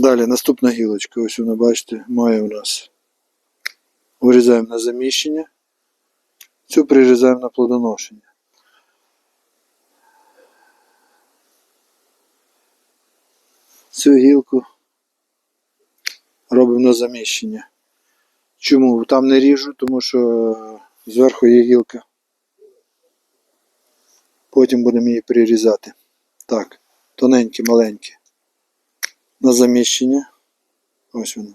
Далі наступна гілочка. Ось вона, бачите, має у нас. Вирізаємо на заміщення. Цю прирізаємо на плодоношення. Цю гілку робимо на заміщення. Чому? Там не ріжу, тому що е, зверху є гілка. Потім будемо її прирізати. Так, тоненькі, маленькі. На заміщення. Ось воно.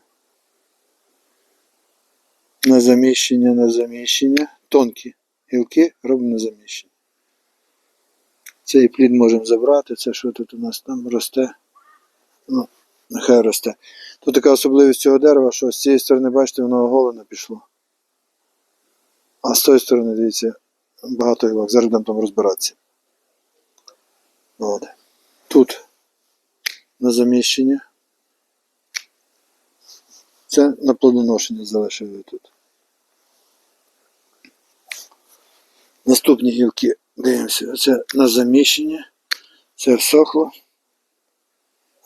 На заміщення, на заміщення. Тонкі гілки робимо на заміщення. Цей плід можемо забрати. Це що тут у нас там росте? Ну, нехай росте. Тут така особливість цього дерева, що з цієї сторони, бачите, воно оголено пішло. А з тої сторони, дивіться, багато гілок. Зараз будемо там розбиратися. От. Тут на заміщення. Це на плодоношення залишили тут. Наступні гілки дивимося. Це на заміщення. Це всохло.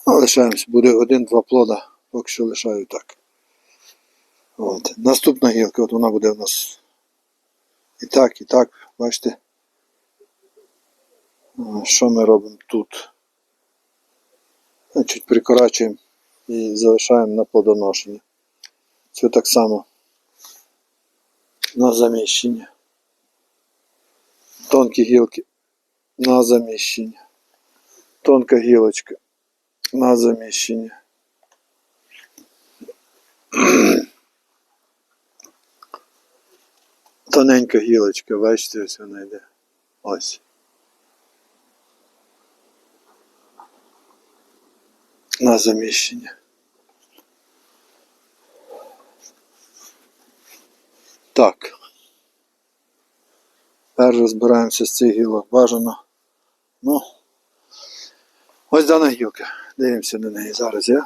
Ну, лишаємося. Буде один-два плода. Поки що лишаю так. От. Наступна гілка, от вона буде у нас і так, і так. Бачите? Що ми робимо тут? Чуть прикорачуємо і залишаємо на плодоношення. Це так само на заміщення. Тонкі гілки на заміщення. Тонка гілочка на заміщення. Тоненька гілочка, бачите, ось вона йде. Ось. На заміщення. Так. Тепер розбираємося з цих гілок. Бажано. Ну. Ось дана гілка. Дивимося на неї зараз, я.